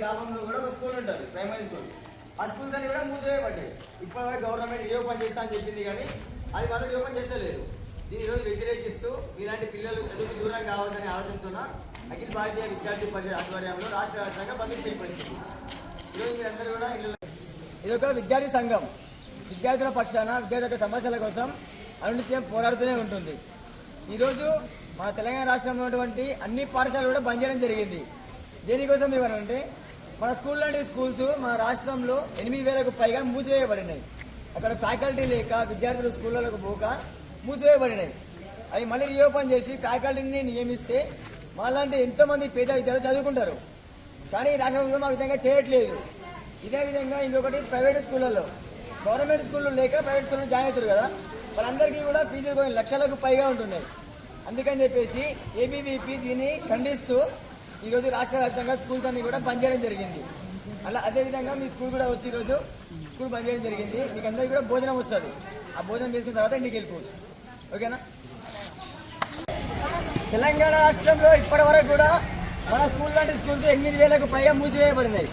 గ్రామంలో కూడా ఒక స్కూల్ ఉంటుంది ప్రైమరీ స్కూల్. ఆ స్కూల్స్ అన్ని కూడా మూసివేయబడ్డాయి. ఇప్పటివరకు గవర్నమెంట్ రీఓపెన్ చేస్తా అని చెప్పింది కానీ అది వాళ్ళు రీఓపెన్ చేస్తలేదు. దీని రోజు వ్యతిరేకిస్తూ ఇలాంటి పిల్లలు చదువుకు దూరం కావద్దని ఆలోచనతోన అఖిల భారతీయ విద్యార్థి పరిషత్ ఆధ్వర్యంలో రాష్ట్ర వ్యాప్తంగా బంధుకు పిలుపునిచ్చింది ఈరోజు మీరందరూ కూడా ఇల్లు ఇది ఒక విద్యార్థి సంఘం. విద్యార్థుల పక్షాన విద్యార్థుల సమస్యల కోసం అనునిత్యం పోరాడుతూనే ఉంటుంది. ఈరోజు మన తెలంగాణ రాష్ట్రంలో ఉన్నటువంటి అన్ని పాఠశాలలు కూడా బంద్ చేయడం జరిగింది. దేనికోసం ఇవ్వాలంటే మన స్కూల్ లాంటి స్కూల్స్ మన రాష్ట్రంలో ఎనిమిది వేలకు పైగా మూసివేయబడినాయి. అక్కడ ఫ్యాకల్టీ లేక విద్యార్థులు స్కూళ్ళకు పోక మూసివేయబడినాయి. అవి మళ్ళీ రీఓపెన్ చేసి ఫ్యాకల్టీని నియమిస్తే మాలాంటి ఎంతో మంది పేద విద్యార్థులు చదువుకుంటారు. కానీ రాష్ట్ర ప్రభుత్వం ఆ విధంగా చేయట్లేదు. ఇదే విధంగా ఇంకొకటి ప్రైవేట్ స్కూళ్ళల్లో. గవర్నమెంట్ స్కూళ్ళు లేక ప్రైవేట్ స్కూల్లో జాయిన్ అవుతారు కదా వాళ్ళందరికీ కూడా ఫీజులు కొన్ని లక్షలకు పైగా ఉంటున్నాయి. అందుకని చెప్పేసి ఏబీవీపీ దీన్ని ఖండిస్తూ ఈరోజు రాష్ట్ర వ్యాప్తంగా స్కూల్స్ అన్ని కూడా బంద్ చేయడం జరిగింది. అలా అదేవిధంగా మీ స్కూల్ కూడా వచ్చి ఈరోజు స్కూల్ బంద్ చేయడం జరిగింది. మీకు అందరికీ కూడా భోజనం వస్తుంది. ఆ భోజనం చేసుకున్న తర్వాత ఇంటికి వెళ్ళిపోవచ్చు ఓకేనా? తెలంగాణ రాష్ట్రంలో ఇప్పటి వరకు కూడా మన స్కూల్ లాంటి స్కూల్స్ ఎనిమిది వేలకు పైగా మూసివేయబడినాయి.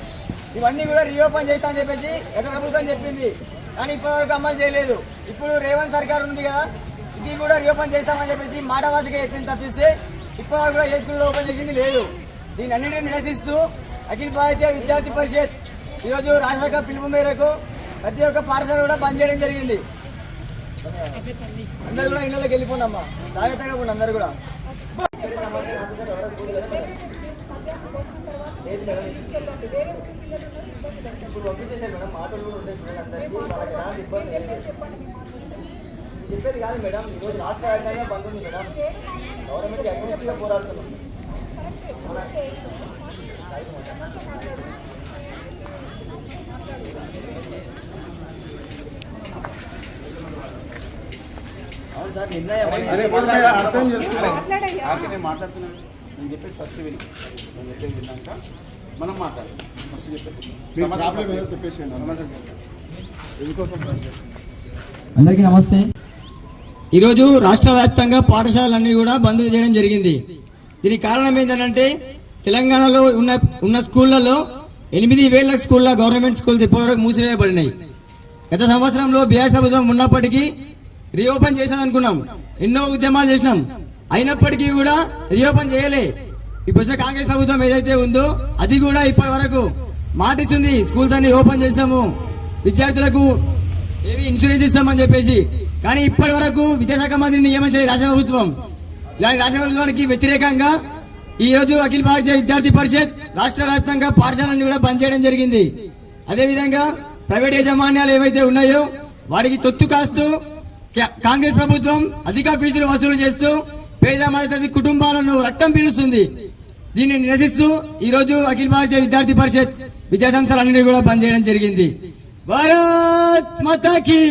ఇవన్నీ కూడా రీఓపెన్ చేస్తా అని చెప్పేసి గత ప్రభుత్వం చెప్పింది. కానీ ఇప్పటివరకు అమలు చేయలేదు. ఇప్పుడు రేవంత్ సర్కార్ ఉంది కదా ఇది కూడా రీఓపెన్ చేస్తామని చెప్పేసి మాట వాసిగా చెప్పింది తప్పిస్తే ఇప్పటివరకు కూడా ఏ స్కూల్లో ఓపెన్ చేసింది లేదు. దీని అన్నింటినీ నిరసిస్తూ అఖిల భారతీయ విద్యార్థి పరిషత్ ఈరోజు రాష్ట్ర పిలుపు మేరకు ప్రతి ఒక్క పాఠశాల కూడా బంద్ చేయడం జరిగింది. అందరు కూడా ఇళ్ళకి వెళ్ళిపోండమ్మా. జాగ్రత్తగా ఉండి అందరు కూడా. ఇప్పుడు పంపించేసారు మేడం ఆటోలు కూడా ఉంటాయి చూడండి అందరికీ వాళ్ళకి ఎలాంటి ఇబ్బంది చెప్పేది కాదు మేడం ఈరోజు రాష్ట్ర వ్యాప్తంగా బంద్ ఉంది మేడం. గవర్నమెంట్ అగ్రెసివ్గా పోరాడుతున్నాం. అర్థం చేసుకోవాలి మాట్లాడయ్యా. ఆకే నేను మాట్లాడుతున్నాను నేను చెప్పేది ఫస్ట్ విని. నేను చెప్పేది విన్నాక మనం మాట్లాడాలి ఫస్ట్ చెప్పేది అందరికీ నమస్తే. ఈరోజు రాష్ట్ర వ్యాప్తంగా పాఠశాలలన్నీ కూడా బంద్ చేయడం జరిగింది. దీనికి కారణం ఏంటంటే తెలంగాణలో ఉన్న ఉన్న స్కూళ్ళలో ఎనిమిది వేల స్కూళ్ళ గవర్నమెంట్ స్కూల్స్ ఇప్పటివరకు మూసివేయబడినాయి. గత సంవత్సరంలో బీఆర్ ప్రభుత్వం ఉన్నప్పటికీ రీఓపెన్ చేసాం అనుకున్నాం. ఎన్నో ఉద్యమాలు చేసినాం. అయినప్పటికీ కూడా రీఓపెన్ చేయలే. ఇప్పుడు వచ్చిన కాంగ్రెస్ ప్రభుత్వం ఏదైతే ఉందో అది కూడా ఇప్పటి వరకు మాటిస్తుంది. స్కూల్స్ అన్ని ఓపెన్ చేస్తాము. విద్యార్థులకు ఏవి ఇన్సూరెన్స్ ఇస్తామని చెప్పేసి. కానీ ఇప్పటి వరకు విద్యాశాఖ మంత్రిని నియమించలేదు రాష్ట్ర ప్రభుత్వం. ఇలాంటి రాష్ట్ర ప్రభుత్వానికి వ్యతిరేకంగా ఈ రోజు అఖిల భారతీయ విద్యార్థి పరిషత్ రాష్ట్ర వ్యాప్తంగా పాఠశాలను కూడా బంద్ చేయడం జరిగింది. అదేవిధంగా ప్రైవేట్ యాజమాన్యాలు ఏవైతే ఉన్నాయో వాడికి తొత్తు కాస్తూ కాంగ్రెస్ ప్రభుత్వం అధిక ఫీజులు వసూలు చేస్తూ పేద మధ్యతరగతి కుటుంబాలను రక్తం పీలుస్తుంది. దీన్ని నిరసిస్తూ ఈరోజు అఖిల భారతీయ విద్యార్థి పరిషత్ విద్యా కూడా బంద్ చేయడం జరిగింది. భారత్ మాతాకి!